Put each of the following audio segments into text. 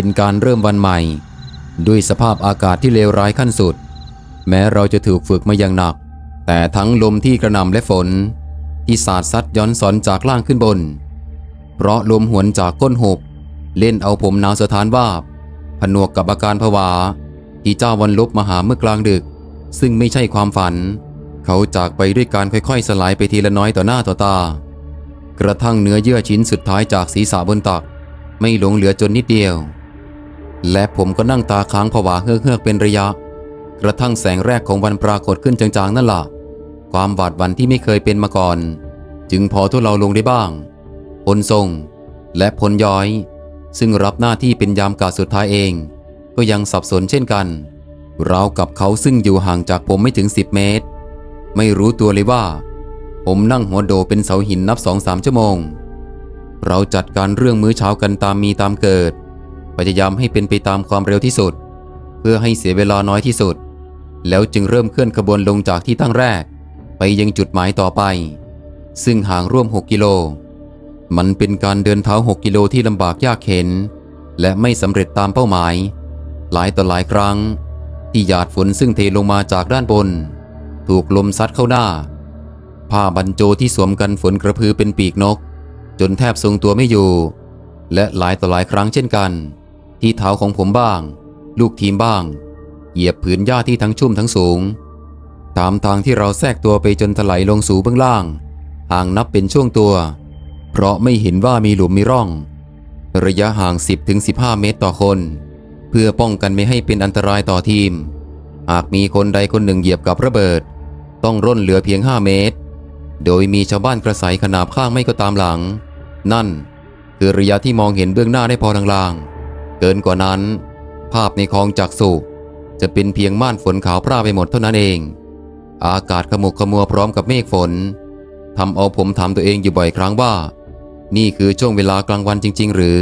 เป็นการเริ่มวันใหม่ ด้วยสภาพอากาศที่เลวร้ายขั้นสุด แม้เราจะถูกฝึกมาอย่างหนัก แต่ทั้งลมที่กระหน่ำและฝน ที่สาดซัดย้อนสอนจากล่างขึ้นบน เพราะลมหวนจากก้นหบเล่นเอาผมหนาวสถานวาบ ผนวกกับอาการผวา ที่เจ้าวันลบมาหาเมื่อกลางดึก ซึ่งไม่ใช่ความฝัน เขาจากไปด้วยการค่อยๆ สลายไปทีละน้อยต่อหน้าต่อตา กระทั่งเนื้อเยื่อชิ้นสุดท้ายจากศีรษะบนตัก ไม่หลงเหลือจนนิดเดียว และผมก็นั่งตาค้างผวาเฮือกๆเป็นระยะ กระทั่งแสงแรกของวันปรากฏขึ้นจางๆนั่นล่ะ ความหวาดหวั่นที่ไม่เคยเป็นมาก่อน จึงพอทุเลาลงได้บ้างพลทรง และพลย้อย ซึ่งรับหน้าที่เป็นยามกาสุดท้ายเอง ก็ยังสับสนเช่นกันราวกับเขาซึ่งอยู่ห่างจากผมไม่ถึง 10 เมตร ไม่รู้ตัวเลยว่า ผมนั่งหัวโดเป็นเสาหินนับสองสามชั่วโมง เราจัดการเรื่องมื้อเช้ากันตามมีตามเกิด พยายามให้เป็นไปตามความเร็วที่สุด เพื่อให้เสียเวลาน้อยที่สุด แล้วจึงเริ่มเคลื่อนขบวนลงจากที่ตั้งแรก ไปยังจุดหมายต่อไป ซึ่งห่างร่วม 6 กิโล มันเป็นการเดินเท้า 6 กิโลที่ลำบากยากเข็น และไม่สำเร็จตามเป้าหมาย หลายต่อหลายครั้ง ที่หยาดฝนซึ่งเทลงมาจากด้านบน ถูกลมซัดเข้าหน้า ผ้าบรรโจที่สวมกันฝนกระพือเป็นปีกนก จนแทบทรงตัวไม่อยู่และหลายต่อหลายครั้งเช่นกัน ที่เท้าของผมบ้าง ลูกทีมบ้าง เหยียบผืนหญ้าที่ทั้งชุ่มทั้งสูง ตามทางที่เราแทรกตัวไปจนถลายลงสู่เบื้องล่าง ห่างนับเป็นช่วงตัว เพราะไม่เห็นว่ามีหลุมมีร่อง ระยะห่าง 10-15 เมตรต่อคน เพื่อป้องกันไม่ให้เป็นอันตรายต่อทีม หากมีคนใดคนหนึ่งเหยียบกับระเบิด ต้องร่นเหลือเพียง 5 เมตร โดยมีชาวบ้านกระสายขนาบข้างไม่ก็ตามหลัง นั่นคือระยะที่มองเห็นเบื้องหน้าได้พอลางๆ เกินกว่านั้น ภาพในคลองจักสุจะเป็นเพียงม่านฝนขาวพร่าไปหมดเท่านั้นเอง อากาศขมุกขมัวพร้อมกับเมฆฝนทำเอาผมถามตัวเองอยู่บ่อยครั้งว่า นี่คือช่วงเวลากลางวันจริง ๆ หรือ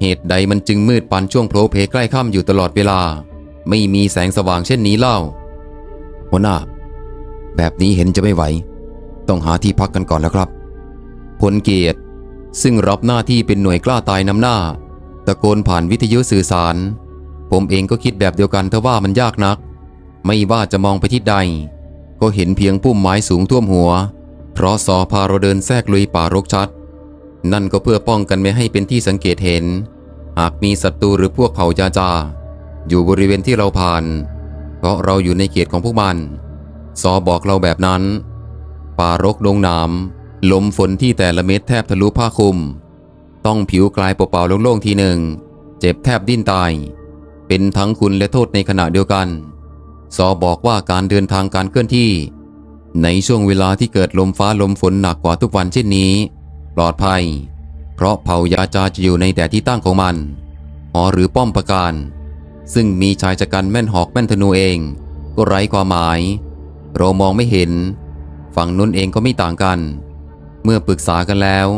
เหตุใดมันจึงมืดปันช่วงโผล่เพใกล้ค่ำอยู่ตลอดเวลา ไม่มีแสงสว่างเช่นนี้เล่าหัวหน้า แบบนี้เห็นจะไม่ไหว ต้องหาที่พักกันก่อนแล้วครับพลเกียรติซึ่งรับหน้าที่เป็นหน่วยกล้าตายนำหน้า ตะโกนผ่านวิทยุสื่อสาร ผมเองก็คิดแบบเดียวกันเทว่ามันยากนัก ไม่ว่าจะมองไปทิศใด ก็เห็นเพียงพุ่มไม้สูงท่วมหัว เพราะสอพาเราเดินแทรกลุยป่ารกชัด นั่นก็เพื่อป้องกันไม่ให้เป็นที่สังเกตเห็น หากมีศัตรูหรือพวกเผ่ายาจา อยู่บริเวณที่เราผ่าน เพราะเราอยู่ในเขตของพวกมันซอบอกเราแบบนั้น ป่ารกดงหนามลมฝนที่แต่ละเม็ดแทบทะลุผ้าคลุม ต้องผิวกลายเปล่าๆโล่งๆทีหนึ่ง เจ็บแทบดิ้นตาย เป็นทั้งคุณและโทษในขณะเดียวกัน ซอบอกว่าการเดินทางการเคลื่อนที่ ในช่วงเวลาที่เกิดลมฟ้าลมฝนหนักกว่าทุกวันเช่นนี้ ปลอดภัย เพราะเผ่ายาจาจะอยู่ในแต่ที่ตั้งของมัน หอหรือป้อมประการ ซึ่งมีชายชะกันแม่นหอกแม่นธนูเอง ก็ไร้ความหมาย เรามองไม่เห็น ฝั่งนู้นเองก็ไม่ต่างกัน เมื่อปรึกษากันแล้ว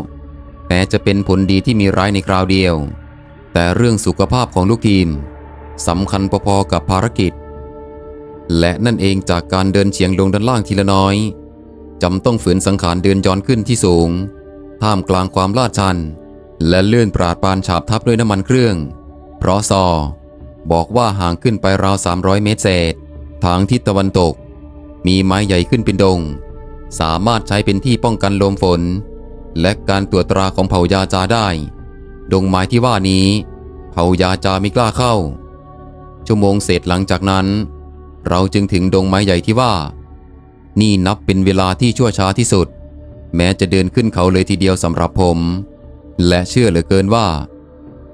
แม้จะเป็นผลดีที่มีร้ายในคราวเดียว แต่เรื่องสุขภาพของลูกทีมสำคัญพอๆกับภารกิจ และนั่นเองจากการเดินเฉียงลงด้านล่างทีละน้อยจำต้องฝืนสังขารเดินย้อนขึ้นที่สูง ท่ามกลางความลาดชัน และเลื่อนปราดปานฉาบทับด้วยน้ำมันเครื่อง เพราะซอ บอกว่าห่างขึ้นไปราว 300 เมตรเศษ ทางทิศตะวันตก มีไม้ใหญ่ขึ้นเป็นดง สามารถใช้เป็นที่ป้องกันลมฝน และการตรวจตราของเผ่ายาจาได้ ดงไม้ที่ว่านี้ เผ่ายาจาไม่กล้าเข้า ชั่วโมงเศษหลังจากนั้น เราจึงถึงดงไม้ใหญ่ที่ว่า นี่นับเป็นเวลาที่ชั่วช้าที่สุด แม้จะเดินขึ้นเขาเลยทีเดียวสำหรับผม และเชื่อเหลือเกินว่า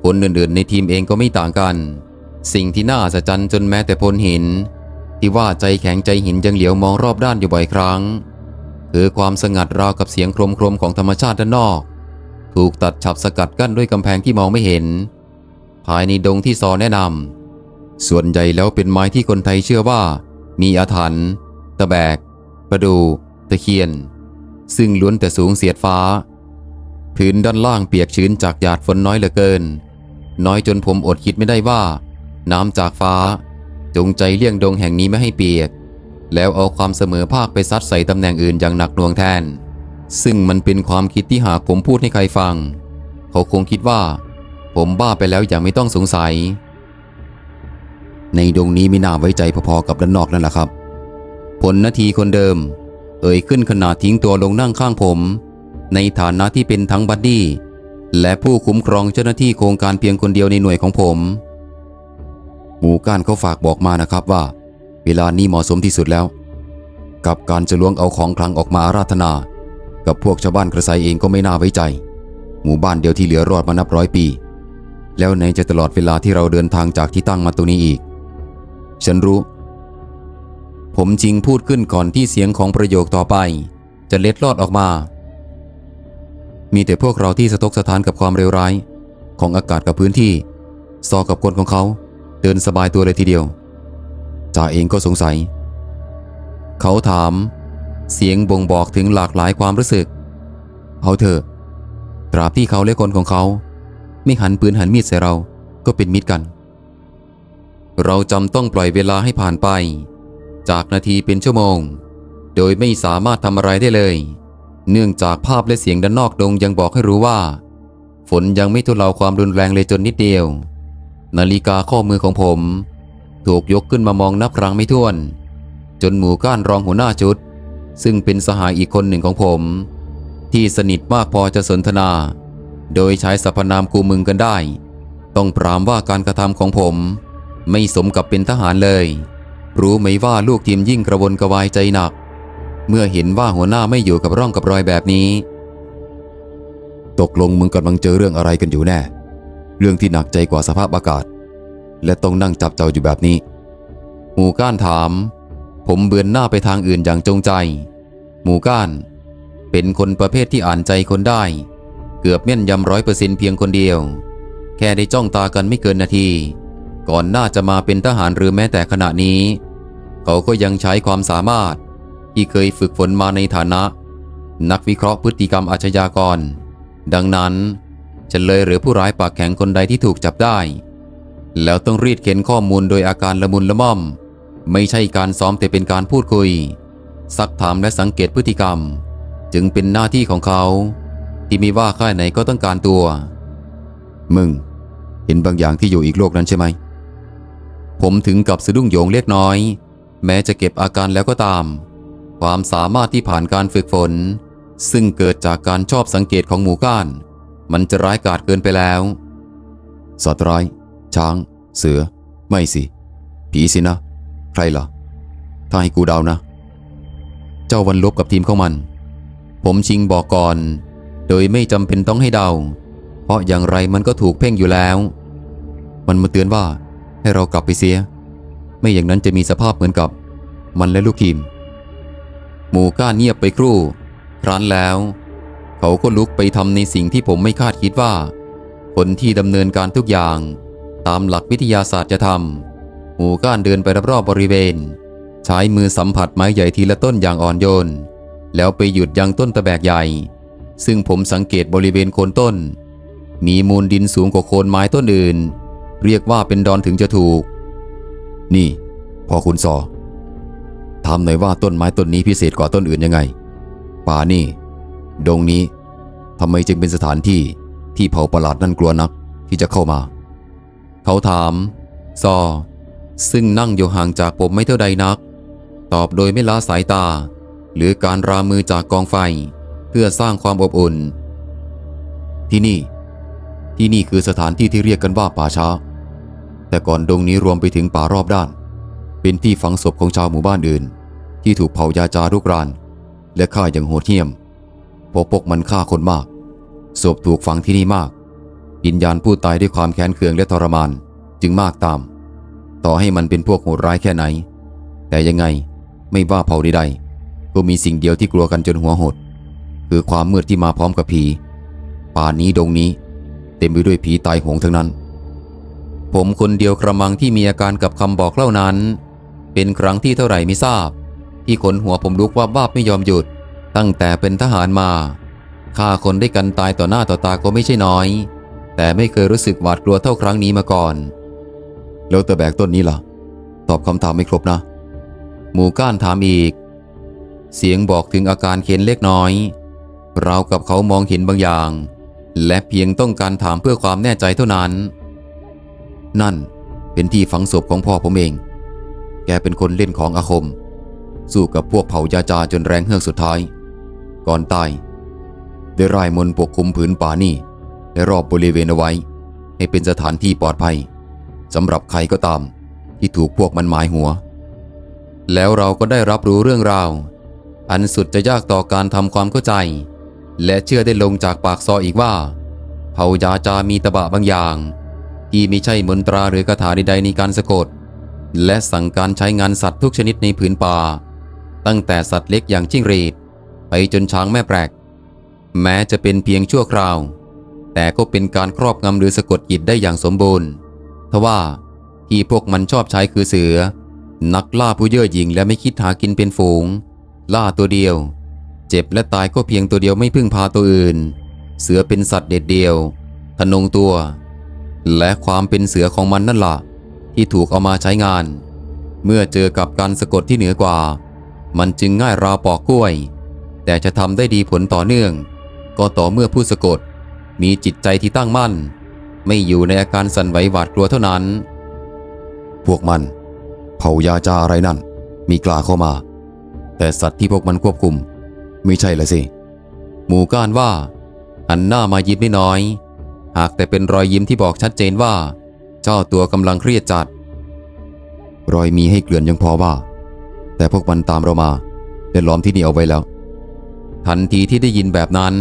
คนอื่นๆในทีมเองก็ไม่ต่างกัน สิ่งที่น่าอัศจรรย์จนแม้แต่พลหิน ที่ว่าใจแข็งใจหินยังเหลียวมองรอบด้านอยู่บ่อยครั้ง คือความสงัดราวกับเสียงโครมโครมๆของธรรมชาติด้านนอก ถูกตัดฉับสกัดกั้นด้วยกำแพงที่มองไม่เห็น ภายในดงที่ซอแนะนำส่วนใหญ่แล้วเป็นไม้ที่คนไทยเชื่อว่า มีอาถรรพ์ตะแบก ประดู ตะเคียน ซึ่งล้วนแต่สูงเสียดฟ้า พื้นด้านล่างเปียกชื้นจากหยาดฝนน้อยเหลือเกิน น้อยจนผมอดคิดไม่ได้ว่า น้ำจากฟ้า จงใจเลี่ยงดงแห่งนี้ไม่ให้เปียก แล้วเอาความเสมอภาคไปซัดใส่ตำแหน่งอื่นอย่างหนักหน่วงแทน ซึ่งมันเป็นความคิดที่หากผมพูดให้ใครฟัง เขาคงคิดว่า ผมบ้าไปแล้วอย่างไม่ต้องสงสัย ในดงนี้ไม่น่าไว้ใจพอๆกับด้านนอกนั่นแหละครับ ผลนาทีคนเดิม เอ่ยขึ้นขนาดทิ้งตัวลงนั่งข้างผม ในฐานะที่เป็นทั้งบัดดี้และผู้คุ้มครองเจ้าหน้าที่โครงการเพียงคนเดียวในหน่วยของผม หมู่ก้านเขาฝากบอกมานะครับว่า ลานี้เหมาะสมที่สุดแล้ว กับการจะล้วงเอาของคลังออกมาอาราธนา กับพวกชาวบ้านกระไซเองก็ไม่น่าไว้ใจ หมู่บ้านเดียวที่เหลือรอดมานับร้อยปี แล้วไหนจะตลอดเวลาที่เราเดินทางจากที่ตั้งมาตรงนี้อีก ฉันรู้ ผมจริงพูดขึ้นก่อนที่เสียงของประโยคต่อไป จะเล็ดลอดออกมา มีแต่พวกเราที่สะทกสะท้านกับความเร็วร้าย ของอากาศกับพื้นที่ซอกับคนของเขา เดินสบายตัวเลยทีเดียว จ่าเองก็สงสัย เขาถาม เสียงบ่งบอกถึงหลากหลายความรู้สึก เอาเถอะ ตราบที่เขาและคนของเขา ไม่หันปืนหันมีดใส่เราก็เป็นมิตรกัน เราจำต้องปล่อยเวลาให้ผ่านไป จากนาทีเป็นชั่วโมง โดยไม่สามารถทำอะไรได้เลย เนื่องจากภาพและเสียงด้านนอกดงยังบอกให้รู้ว่า ฝนยังไม่ทุเลาความรุนแรงเลยจนนิดเดียว นาฬิกาข้อมือของผม ถูกยกขึ้นมามองนับครั้งไม่ถ้วน จนหมู่ก้านรองหัวหน้าชุด ซึ่งเป็นสหายอีกคนหนึ่งของผม ที่สนิทมากพอจะสนทนา โดยใช้สรรพนามกูมึงกันได้ ต้องปรามว่าการกระทำของผม ไม่สมกับเป็นทหารเลย รู้ไหมว่าลูกทีมยิ่งกระวนกระวายใจหนัก เมื่อเห็นว่าหัวหน้าไม่อยู่กับร่องกับรอยแบบนี้ ตกลงมึงกำลังเจอเรื่องอะไรกันอยู่แน่ เรื่องที่หนักใจกว่าสภาพอากาศ และต้องนั่งจับเจ้าอยู่แบบนี้ หมู่ก้านถาม ผมเบือนหน้าไปทางอื่นอย่างจงใจ หมู่ก้าน เป็นคนประเภทที่อ่านใจคนได้ เกือบแม่นยำร้อยเปอร์เซ็นต์เพียงคนเดียว แค่ได้จ้องตากันไม่เกินนาที ก่อนหน้าจะมาเป็นทหารหรือแม้แต่ขณะนี้ เขาก็ยังใช้ความสามารถ ที่เคยฝึกฝนมาในฐานะ นักวิเคราะห์พฤติกรรมอาชญากร ดังนั้นจะเลยหรือผู้ร้ายปากแข็งคนใดที่ถูกจับได้ แล้วต้องรีดเข็นข้อมูลโดยอาการละมุนละม่อม ไม่ใช่การซ้อมแต่เป็นการพูดคุย ซักถามและสังเกตพฤติกรรม จึงเป็นหน้าที่ของเขา ที่ม่ว่าค่ายไหนก็ต้องการตัว มึง เห็นบางอย่างที่อยู่อีกโลกนั้นใช่ไหม ผมถึงกับสะดุ้งโยงเล็กน้อย แม้จะเก็บอาการแล้วก็ตาม ความสามารถที่ผ่านการฝึกฝน ซึ่งเกิดจากการชอบสังเกตของหมู่ก้าน มันจะร้ายกาจเกินไปแล้ว สัตว์ร้าย ช้าง เสือ ไม่สิ ผีสินะ ใครล่ะถ้าให้กูเดานะ เจ้าวันลบกับทีมของมัน ผมชิงบอกก่อน โดยไม่จำเป็นต้องให้เดา เพราะอย่างไรมันก็ถูกเพ่งอยู่แล้ว มันมาเตือนว่าให้เรากลับไปเสีย ไม่อย่างนั้นจะมีสภาพเหมือนกับ มันและลูกทีม หมู่ก้านเงียบไปครู่ครั้นแล้ว เขาก็ลุกไปทำในสิ่งที่ผมไม่คาดคิดว่า คนที่ดำเนินการทุกอย่าง ตามหลักวิทยาศาสตร์จะทำหมูก้านเดินไปรอบๆบริเวณ ใช้มือสัมผัสไม้ใหญ่ทีละต้นอย่างอ่อนโยน แล้วไปหยุดยังต้นตะแบกใหญ่ ซึ่งผมสังเกตบริเวณโคนต้น มีมูลดินสูงกว่าโคนไม้ต้นอื่น เรียกว่าเป็นดอนถึงจะถูก นี่ พอคุณสอถามหน่อยว่าต้นไม้ต้นนี้พิเศษกว่าต้นอื่นยังไง ป่านี่ ดงนี้ทำไมจึงเป็นสถานที่ที่เผ่าประหลาดนั่นกลัวนักที่จะเข้ามา เขาถาม ซอ ซึ่งนั่งอยู่ห่างจากผมไม่เท่าใดนัก ตอบโดยไม่ละสายตา หรือการรามือจากกองไฟ เพื่อสร้างความอบอุ่น ที่นี่ ที่นี่คือสถานที่ที่เรียกกันว่าป่าช้า แต่ก่อนดงนี้รวมไปถึงป่ารอบด้าน เป็นที่ฝังศพของชาวหมู่บ้านอื่น ที่ถูกเผายาจารุกราน และฆ่าอย่างโหดเหี้ยมพราะพวกมันฆ่าคนมากศพถูกฝังที่นี่มาก วิญญาณผู้ตายด้วยความแค้นเคืองและทรมานจึงมากตาม ต่อให้มันเป็นพวกโหดร้ายแค่ไหน แต่ยังไงไม่ว่าเผ่าใดๆก็มีสิ่งเดียวที่กลัวกันจนหัวหด คือความมืดที่มาพร้อมกับผี ป่านี้ดงนี้ เต็มไปด้วยผีตายโหงทั้งนั้น ผมคนเดียวกระมังที่มีอาการกับคำบอกเล่านั้น เป็นครั้งที่เท่าไหร่ไม่ทราบ ที่ขนหัวผมลุกว่าบ้าบไม่ยอมหยุด ตั้งแต่เป็นทหารมาฆ่าคนได้กันตายต่อหน้าต่อตาก็ไม่ใช่น้อย แต่ไม่เคยรู้สึกหวาดกลัวเท่าครั้งนี้มาก่อน แล้วตะแบกต้นนี้ล่ะ ตอบคำถามไม่ครบนะ หมูก้านถามอีก เสียงบอกถึงอาการเข็นเล็กน้อยราวกับเขามองเห็นบางอย่าง และเพียงต้องการถามเพื่อความแน่ใจเท่านั้น นั่นเป็นที่ฝังศพของพ่อผมเอง แกเป็นคนเล่นของอาคม สู้กับพวกเผ่ายาจาจนแรงเฮือกสุดท้าย ก่อนตาย ได้ร่ายมนต์ปกคลุมผืนป่านี่ และรอบบริเวณเอาไว้ ให้เป็นสถานที่ปลอดภัยสำหรับใครก็ตาม ที่ถูกพวกมันหมายหัว แล้วเราก็ได้รับรู้เรื่องราว อันสุดจะยากต่อการทำความเข้าใจ และเชื่อได้ลงจากปากซออีกว่าเผายาจามีตะบะบางอย่าง ที่ไม่ใช่มนตราหรือคาถาใดๆในการสะกด และสั่งการใช้งานสัตว์ทุกชนิดในผืนป่า ตั้งแต่สัตว์เล็กอย่างจิ้งหรีด ไปจนช้างแม่แปลกแม้จะเป็นเพียงชั่วคราว แต่ก็เป็นการครอบงำหรือสะกดจิตได้อย่างสมบูรณ์ทว่าที่พวกมันชอบใช้คือเสือ นักล่าผู้เย่อหยิ่งและไม่คิดหากินเป็นฝูง ล่าตัวเดียว เจ็บและตายก็เพียงตัวเดียวไม่พึ่งพาตัวอื่น เสือเป็นสัตว์เด็ดเดียวทะนงตัว และความเป็นเสือของมันนั่นล่ะที่ถูกเอามาใช้งาน เมื่อเจอกับการสะกดที่เหนือกว่า มันจึงง่ายราวปอกกล้วย แต่จะทำได้ดีผลต่อเนื่อง ก็ต่อเมื่อผู้สะกด มีจิตใจที่ตั้งมั่น ไม่อยู่ในอาการสั่นไหวหวาดกลัวเท่านั้น พวกมัน เผายาจาอะไรนั่น มีกล้าเข้ามา แต่สัตว์ที่พวกมันควบคุม ไม่ใช่ละสิ หมู่ก้านว่า หันหน้ามายิ้มไม่น้อย หากแต่เป็นรอยยิ้มที่บอกชัดเจนว่า เจ้าตัวกำลังเครียดจัด รอยมีให้เกลื่อนยังพอว่า แต่พวกมันตามเรามาและล้อมที่นี่เอาไว้แล้ว ทันทีที่ได้ยินแบบนั้น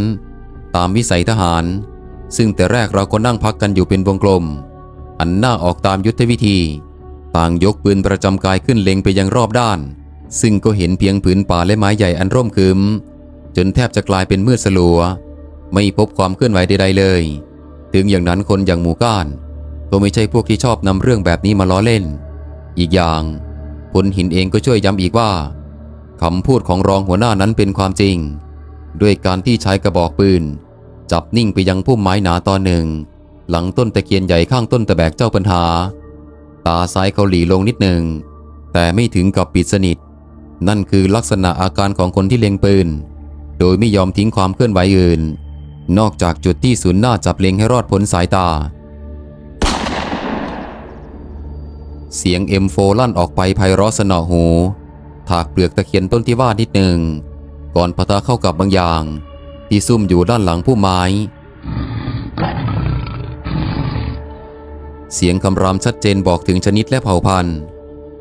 ตามวิสัยทหาร ซึ่งแต่แรกเราก็นั่งพักกันอยู่เป็นวงกลมหันหน้าออกตามยุทธวิธี ต่างยกปืนประจำกายขึ้นเล็งไปยังรอบด้าน ซึ่งก็เห็นเพียงผืนป่าและไม้ใหญ่อันร่มครึมจนแทบจะกลายเป็นมืดสลัว ไม่พบความเคลื่อนไหวใด ๆ เลย ถึงอย่างนั้นคนอย่างหมู่ก้าน ก็ไม่ใช่พวกที่ชอบนำเรื่องแบบนี้มาล้อเล่น อีกอย่างพลหินเองก็ช่วยย้ำอีกว่าคำพูดของรองหัวหน้านั้นเป็นความจริง ด้วยการที่ใช้กระบอกปืน จับนิ่งไปยังพุ่มไม้หนาตอนหนึ่ง หลังต้นตะเคียนใหญ่ข้างต้นตะแบกเจ้าปัญหา ตาซ้ายเขาหลีลงนิดหนึ่ง แต่ไม่ถึงกับปิดสนิท นั่นคือลักษณะอาการของคนที่เล็งปืน โดยไม่ยอมทิ้งความเคลื่อนไหวอื่น นอกจากจุดที่ศูนย์หน้าจับเล็งให้รอดพ้นสายตา เสียง M4 ลั่นออกไปไพเราะสนอหูถากเปลือกตะเคียนต้นที่ว่านิดหนึ่ง ก่อนพะทะเข้ากับบางอย่าง ที่ซุ่มอยู่ด้านหลังผู้ไม้ เสียงคำรามชัดเจนบอกถึงชนิดและเผ่าพันธุ์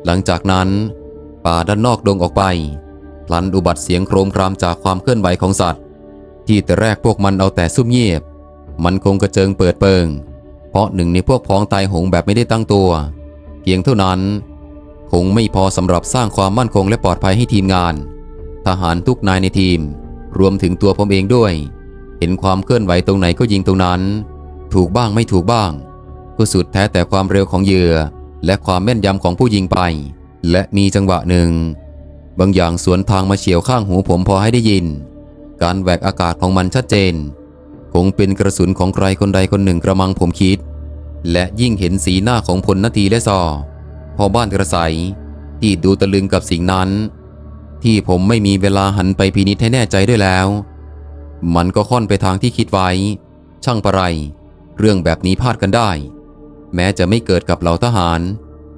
หลังจากนั้น ป่าด้านนอกดงออกไปพลันอุบัติเสียงโครมครามจากความเคลื่อนไหวของสัตว์ ที่แต่แรกพวกมันเอาแต่ซุ่มเงียบ มันคงกระเจิงเปิดเปิง เพราะหนึ่งในพวกพ้องตายหงแบบไม่ได้ตั้งตัว เพียงเท่านั้น คงไม่พอสำหรับสร้างความมั่นคงและปลอดภัยให้ทีมงาน ทหารทุกนายในทีม รวมถึงตัวผมเองด้วย เห็นความเคลื่อนไหวตรงไหนก็ยิงตรงนั้น ถูกบ้างไม่ถูกบ้างก็สุดแท้แต่ความเร็วของเหยื่อ และความแม่นยำของผู้ยิงไป และมีจังหวะหนึ่ง บางอย่างสวนทางมาเฉียวข้างหูผมพอให้ได้ยิน การแหวกอากาศของมันชัดเจน คงเป็นกระสุนของใครคนใดคนหนึ่งกระมังผมคิด และยิ่งเห็นสีหน้าของพลนาทีและซอพอบ้านกระใสที่ดูตะลึงกับสิ่งนั้น ที่ผมไม่มีเวลาหันไปพินิจให้แน่ใจด้วยแล้ว มันก็ค่อนไปทางที่คิดไว้ ช่างประไร เรื่องแบบนี้พลาดกันได้ แม้จะไม่เกิดกับเหล่าทหาร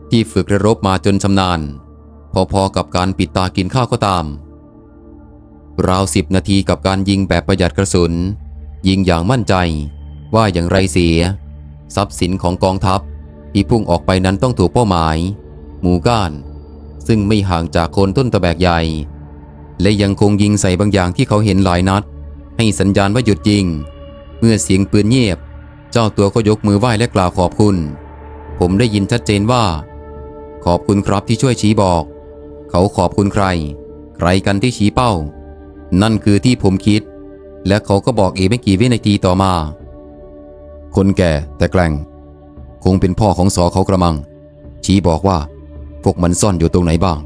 ที่ฝึกระรบมาจนชำนาญ พอๆกับการปิดตากินข้าวก็ตาม ราวสิบนาทีกับการยิงแบบประหยัดกระสุน ยิงอย่างมั่นใจ ว่าอย่างไรเสีย ทรัพย์สินของกองทัพที่พุ่งออกไปนั้นต้องถูกเป้าหมาย หมู่ก้าน ซึ่งไม่ห่างจากโคนต้นตะแบกใหญ่ และยังคงยิงใส่บางอย่างที่เขาเห็นหลายนัด ให้สัญญาณว่าหยุดยิง เมื่อเสียงปืนเงียบ เจ้าตัวก็ยกมือไหว้และกล่าวขอบคุณ ผมได้ยินชัดเจนว่า ขอบคุณครับที่ช่วยชี้บอก เขาขอบคุณใคร ใครกันที่ชี้เป้า นั่นคือที่ผมคิด และเขาก็บอกเองไม่กี่วินาทีต่อมา คนแก่แต่แกล้งคงเป็นพ่อของสอเขากระมัง ชี้บอกว่า พวกมันซ่อนอยู่ตรงไหนบ้าง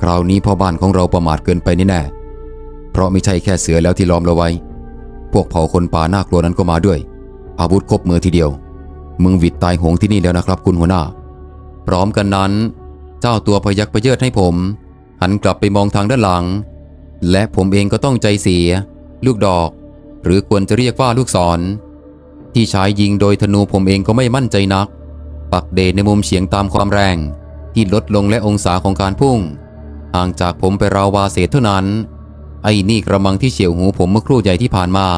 คราวนี้พ่อบ้านของเราประมาทเกินไปแน่ๆเพราะไม่ใช่แค่เสือแล้วที่ล้อมเราไว้ พวกเผ่าคนป่าน่ากลัวนั้นก็มาด้วย อาวุธครบมือทีเดียว มึงวิดตายหงที่นี่แล้วนะครับ คุณหัวหน้า พร้อมกันนั้น เจ้าตัวพยักพเยิดให้ผม หันกลับไปมองทางด้านหลัง และผมเองก็ต้องใจเสีย ลูกดอก หรือควรจะเรียกว่าลูกศร ที่ใช้ยิงโดยธนูผมเองก็ไม่มั่นใจนัก ปักเดชในมุมเฉียงตามความแรง ที่ลดลงและองศาของการพุ่ง ห่างจากผมไปราววาเศษเท่านั้น ไอ้นี่กระมังที่เฉียวหูผมเมื่อครู่ใหญ่ที่ผ่านมา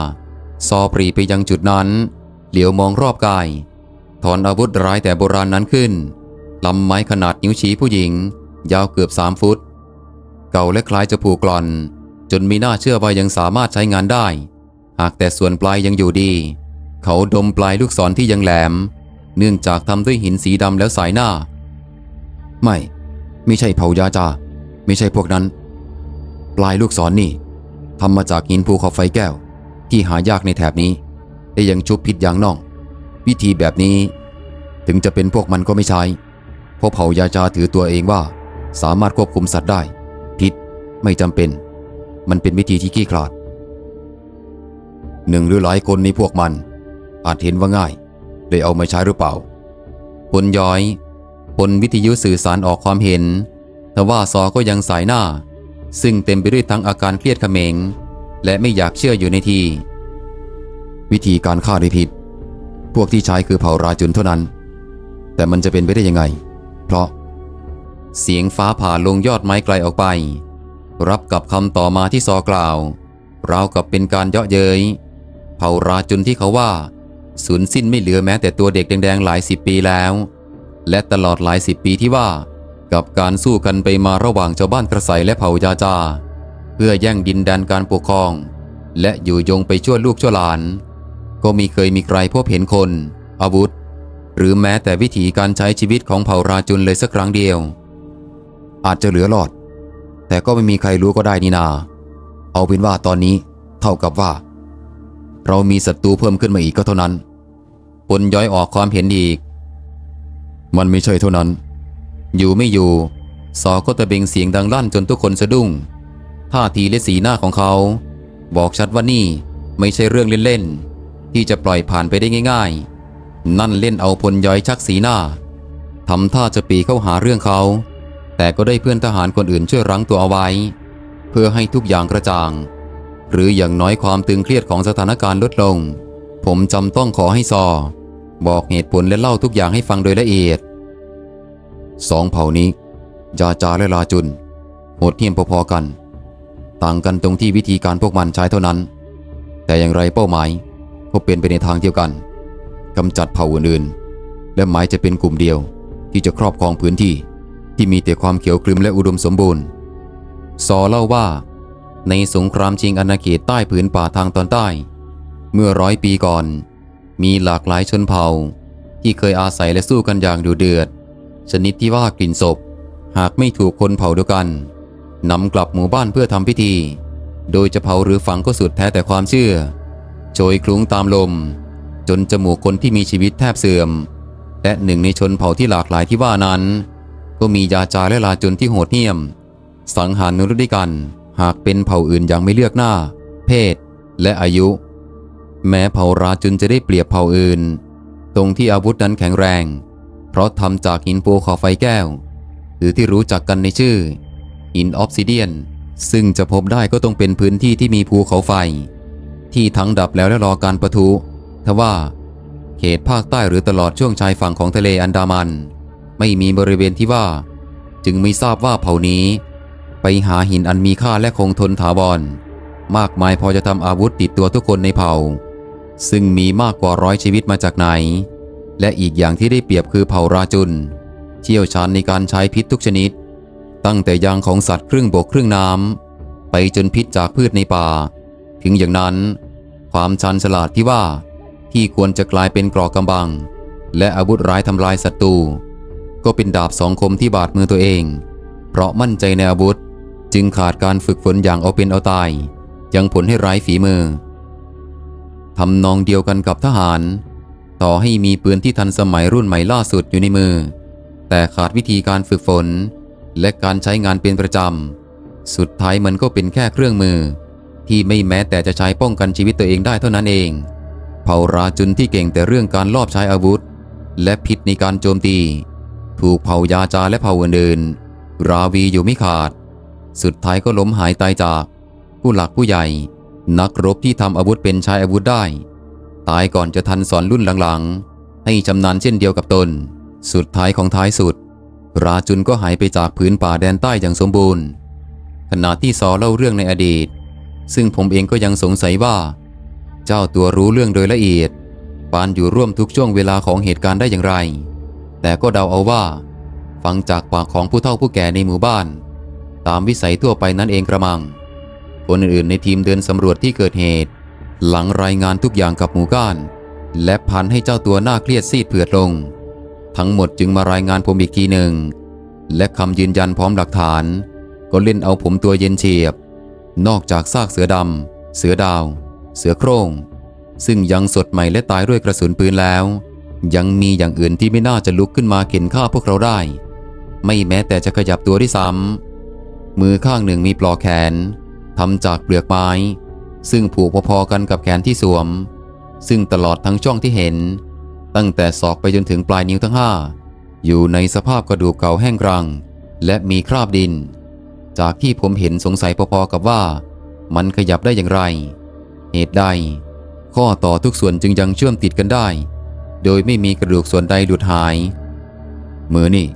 ซอปรีไปยังจุดนั้น เหลียวมองรอบกาย ถอนอาวุธร้ายแต่โบราณนั้นขึ้นลำไม้ขนาดนิ้วชี้ผู้หญิง ยาวเกือบสามฟุต เก่าและคล้ายจะผูกกร่อน จนมีหน่าเชื่อว่ายังสามารถใช้งานได้ หากแต่ส่วนปลายยังอยู่ดี เขาดมปลายลูกศรที่ยังแหลม เนื่องจากทำด้วยหินสีดำแล้วสายหน้า ไม่ไม่ใช่เผายาจา ไม่ใช่พวกนั้น ปลายลูกศรนนี่ทำมาจากหินภูเขาไฟแก้ว ที่หายากในแถบนี้และยังชุบพิษยางน่อง วิธีแบบนี้ ถึงจะเป็นพวกมันก็ไม่ใช่เพราะเผ่ายาจาถือตัวเองว่า สามารถควบคุมสัตว์ได้ พิษไม่จำเป็น มันเป็นวิธีที่ขี้ขลาด หนึ่งหรือหลายคนในพวกมัน อาจเห็นว่าง่ายเลยเอามาใช้หรือเปล่าพลย้อย พลวิทยุสื่อสารออกความเห็นแต่ว่าซอก็ยังสายหน้า ซึ่งเต็มไปด้วยทั้งอาการเครียดเขมง และไม่อยากเชื่ออยู่ในทีวิธีการฆ่าได้ผิด พวกที่ใช้คือเผ่าราจุนเท่านั้น แต่มันจะเป็นไปได้ยังไง เพราะ เสียงฟ้าผ่าลงยอดไม้ไกลออกไป รับกับคำต่อมาที่ซอกล่าวราวกับเป็นการเยาะเย้ยเผ่าราจุนที่เขาว่า สูญสิ้นไม่เหลือแม้แต่ตัวเด็กแดงๆหลายสิบปีแล้ว และตลอดหลายสิบปีที่ว่า กับการสู้กันไปมาระหว่างชาวบ้านกระใสและเผ่ายาจา เพื่อแย่งดินแดนการปกครอง และอยู่ยงไปชั่วลูกชั่วหลาน ก็มีเคยมีใครพบเห็นคน อาวุธ หรือแม้แต่วิถีการใช้ชีวิตของเผ่าราจุนเลยสักครั้งเดียว อาจจะเหลือหลอด แต่ก็ไม่มีใครรู้ก็ได้นี่นา เอาเป็นว่าตอนนี้เท่ากับว่า เรามีศัตรูเพิ่มขึ้นมาอีกก็เท่านั้นปนย้อยออกความเห็นอีก มันไม่ใช่เท่านั้น อยู่ไม่อยู่สอก็ตะเบงเสียงดังลั่นจนทุกคนสะดุ้งท่าทีและสีหน้าของเขา บอกชัดว่านี่ไม่ใช่เรื่องเล่นๆที่จะปล่อยผ่านไปได้ง่าย ๆ นั่นเล่นเอาพลย้อยชักสีหน้าทำท่าจะปีเข้าหาเรื่องเขา แต่ก็ได้เพื่อนทหารคนอื่นช่วยรั้งตัวเอาไว้ เพื่อให้ทุกอย่างกระจ่าง หรืออย่างน้อยความตึงเครียดของสถานการณ์ลดลง ผมจำต้องขอให้ซอ บอกเหตุผลและเล่าทุกอย่างให้ฟังโดยละเอียดสองเผ่านี้ยาจาและลาจุนโหดเหี้ยมพอๆกัน ต่างกันตรงที่วิธีการพวกมันใช้เท่านั้น แต่อย่างไรเป้าหมายก็เป็นไปในทางเดียวกันกำจัดเผ่าอื่นๆและหมายจะเป็นกลุ่มเดียวที่จะครอบครองพื้นที่ที่มีแต่ความเขียวครึมและอุดมสมบูรณ์ ซอเล่าว่า ในสงครามชิงอาณาเขตใต้ผืนป่าทางตอนใต้ เมื่อร้อยปีก่อน มีหลากหลายชนเผ่า ที่เคยอาศัยและสู้กันอย่างดุเดือด ชนิดที่ว่ากลิ่นศพ หากไม่ถูกคนเผ่าเดียวกันนำกลับหมู่บ้านเพื่อทำพิธี โดยจะเผาหรือฝังก็สุดแท้แต่ความเชื่อโชยคลุ้งตามลม จนจมูกคนที่มีชีวิตแทบเสื่อม และหนึ่งในชนเผ่าที่หลากหลายที่ว่านั้น ก็มียาจาและลาจนที่โหดเหี้ยม สังหารนุรุษด้วยกัน หากเป็นเผ่าอื่นยังไม่เลือกหน้า เพศ และอายุ แม้เผ่าราจุนจะได้เปรียบเผ่าอื่น ตรงที่อาวุธนั้นแข็งแรง เพราะทำจากหินปูขอไฟแก้ว หรือที่รู้จักกันในชื่อ หินออฟซิเดียน ซึ่งจะพบได้ก็ต้องเป็นพื้นที่ที่มีภูเขาไฟ ที่ทั้งดับแล้วและรอการประทุทว่า เขตภาคใต้หรือตลอดช่วงชายฝั่งของทะเลอันดามัน ไม่มีบริเวณที่ว่า จึงไม่ทราบว่าเผ่านี้ ไปหาหินอันมีค่าและคงทนถาวรมากมายพอจะทำอาวุธติดตัวทุกคนในเผ่า ซึ่งมีมากกว่าร้อยชีวิตมาจากไหน และอีกอย่างที่ได้เปรียบคือเผ่าราจุน เชี่ยวชาญในการใช้พิษทุกชนิด ตั้งแต่ยางของสัตว์ครึ่งบกครึ่งน้ำ ไปจนพิษจากพืชในป่า ถึงอย่างนั้น ความชันฉลาดที่ว่า ที่ควรจะกลายเป็นกรอกกำบัง และอาวุธร้ายทำลายศัตรูก็เป็นดาบสองคมที่บาดมือตัวเอง เพราะมั่นใจในอาวุธ จึงขาดการฝึกฝนอย่างเอาเป็นเอาตายยังผลให้ร้ายฝีมือ ทำนองเดียวกันกับทหาร ต่อให้มีปืนที่ทันสมัยรุ่นใหม่ล่าสุดอยู่ในมือ แต่ขาดวิธีการฝึกฝน และการใช้งานเป็นประจำ สุดท้ายมันก็เป็นแค่เครื่องมือ ที่ไม่แม้แต่จะใช้ป้องกันชีวิตตัวเองได้เท่านั้นเอง เผ่าราจุนที่เก่งแต่เรื่องการลอบใช้อาวุธ และพิษในการโจมตี ถูกเผ่ายาจาและเผ่าอื่นๆราวีอยู่ไม่ขาด สุดท้ายก็ล้มหายตายจาก ผู้หลักผู้ใหญ่ นักรบที่ทำอาวุธเป็นใช้อาวุธได้ ตายก่อนจะทันสอนรุ่นหลังๆ ให้ชำนาญเช่นเดียวกับตน สุดท้ายของท้ายสุด ราจุนก็หายไปจากพื้นป่าแดนใต้อย่างสมบูรณ์ ขณะที่ซอเล่าเรื่องในอดีต ซึ่งผมเองก็ยังสงสัยว่า เจ้าตัวรู้เรื่องโดยละเอียดปานอยู่ร่วมทุกช่วงเวลาของเหตุการณ์ได้อย่างไร แต่ก็เดาเอาว่า ฟังจากปากของผู้เฒ่าผู้แก่ในหมู่บ้าน ตามวิสัยทั่วไปนั่นเองกระมัง คนอื่นๆในทีมเดินสำรวจที่เกิดเหตุ หลังรายงานทุกอย่างกับหมู่ก้าน และพันให้เจ้าตัวหน้าเครียดซีดเผือดลง ทั้งหมดจึงมารายงานผมอีกทีหนึ่ง และคำยืนยันพร้อมหลักฐาน ก็เล่นเอาผมตัวเย็นเฉียบ นอกจากซากเสือดำเสือดาว เสือโคร่งซึ่งยังสดใหม่และตายด้วยกระสุนปืนแล้ว ยังมีอย่างอื่นที่ไม่น่าจะลุกขึ้นมาเข็นฆ่าพวกเราได้ ไม่แม้แต่จะขยับตัวที่ซ้ำมือข้างหนึ่งมีปลอกแขน ทำจากเปลือกไม้ ซึ่งผูกพอๆกันกับแขนที่สวม ซึ่งตลอดทั้งช่องที่เห็น ตั้งแต่ศอกไปจนถึงปลายนิ้วทั้งห้าอยู่ในสภาพกระดูกเก่าแห้งกรัง และมีคราบดิน จากที่ผมเห็นสงสัยพอๆกับว่า มันขยับได้อย่างไร เหตุใดข้อต่อทุกส่วนจึงยังเชื่อมติดกันได้ โดยไม่มีกระดูกส่วนใดหลุดหาย มือนี่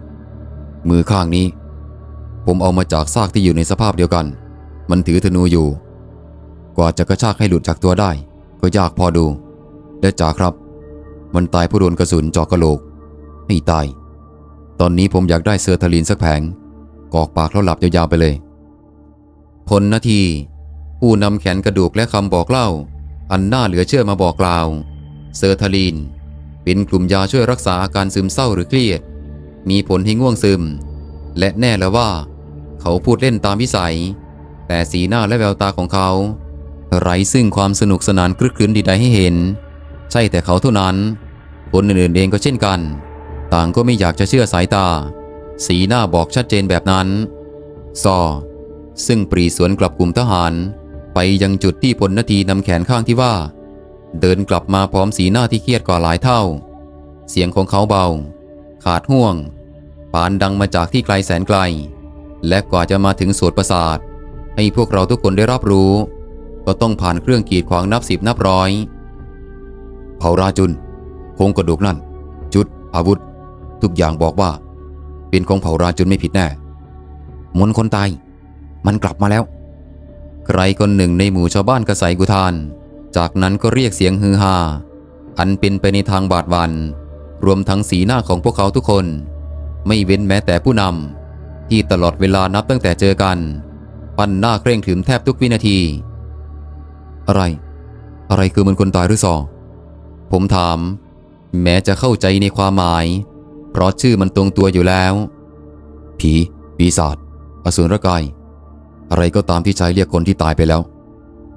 มือข้างนี้ ผมเอามาจากซากที่อยู่ในสภาพเดียวกัน มันถือธนูอยู่ กว่าจะกระชากให้หลุดจากตัวได้ ก็ยากพอดู และจ่าครับ มันตายเพราะโดนกระสุนจาะกระโหลกให้ตาย ตอนนี้ผมอยากได้เซอร์ทาลินสักแผง กอกปากแล้วหลับยาวๆไปเลย พลนาที ผู้นำแขนกระดูกและคำบอกเล่า อันน่าเหลือเชื่อมาบอกกล่าว เซอร์ทาลีนเป็นกลุ่มยาช่วยรักษาอาการซึมเศร้าหรือเครียด มีผลให้ง่วงซึม และแน่แล้วว่า เขาพูดเล่นตามวิสัย แต่สีหน้าและแววตาของเขา ไร้ซึ่งความสนุกสนานคลึกคลื้นใดๆให้เห็น ใช่แต่เขาเท่านั้น คนอื่นๆเองก็เช่นกัน ต่างก็ไม่อยากจะเชื่อสายตา สีหน้าบอกชัดเจนแบบนั้นซอซึ่งปรีสวนกลับกลุ่มทหาร ไปยังจุดที่พลนาทีนำแขนข้างที่ว่า เดินกลับมาพร้อมสีหน้าที่เครียดกว่าหลายเท่า เสียงของเขาเบา ขาดห่วง ปานดังมาจากที่ไกลแสนไกล และกว่าจะมาถึงสวดประสาท ให้พวกเราทุกคนได้รับรู้ ก็ต้องผ่านเครื่องกีดขวางนับสิบนับร้อยเผ่าราจุนโครงกระดูกนั่น จุด อาวุธ ทุกอย่างบอกว่า เป็นของเผ่าราจุนไม่ผิดแน่มนคนตาย มันกลับมาแล้ว ใครคนหนึ่งในหมู่ชาวบ้านกระใสกุทาน จากนั้นก็เรียกเสียงฮือฮาอันเป็นไปในทางบาดวัน รวมทั้งสีหน้าของพวกเขาทุกคน ไม่เว้นแม้แต่ผู้นำที่ตลอดเวลานับตั้งแต่เจอกัน ปั้นหน้าเคร่งขรึมแทบทุกวินาที อะไร อะไรคือมันคนตายหรือซอผมถาม แม้จะเข้าใจในความหมาย เพราะชื่อมันตรงตัวอยู่แล้ว ผี ปีศาจอสูรกาย อะไรก็ตามที่ใช้เรียกคนที่ตายไปแล้ว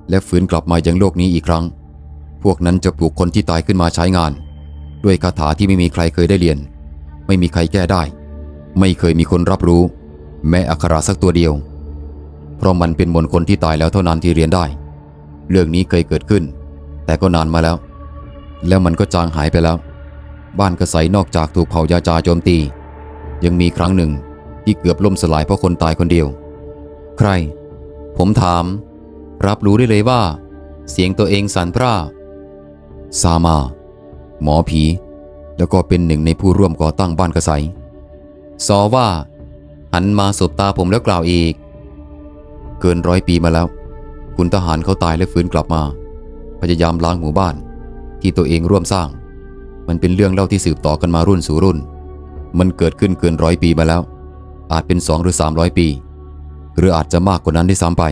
และฟื้นกลับมายังโลกนี้อีกครั้ง พวกนั้นจะปลุกคนที่ตายขึ้นมาใช้งาน ด้วยคาถาที่ไม่มีใครเคยได้เรียน ไม่มีใครแก้ได้ ไม่เคยมีคนรับรู้ แม้อักขระสักตัวเดียว เพราะมันเป็นมนต์คนที่ตายแล้วเท่านั้นที่เรียนได้ เรื่องนี้เคยเกิดขึ้น แต่ก็นานมาแล้ว แล้วมันก็จางหายไปแล้ว บ้านกระใสนอกจากถูกเผายาจาโจมตี ยังมีครั้งหนึ่งที่เกือบล่มสลายเพราะคนตายคนเดียว ใคร ผมถาม รับรู้ได้เลยว่า เสียงตัวเองสันพร่าซามา หมอผี แล้วก็เป็นหนึ่งในผู้ร่วมก่อตั้งบ้านกระใสซอว่าหันมาสบตาผมแล้วกล่าวอีก เกินร้อยปีมาแล้ว คุณทหารเขาตายและฟื้นกลับมา พยายามล้างหมู่บ้าน ที่ตัวเองร่วมสร้าง มันเป็นเรื่องเล่าที่สืบต่อกันมารุ่นสู่รุ่น มันเกิดขึ้นเกินร้อยปีมาแล้ว อาจเป็นสองหรือสามร้อยปี หรืออาจจะมากกว่านั้นได้ซ้ำไป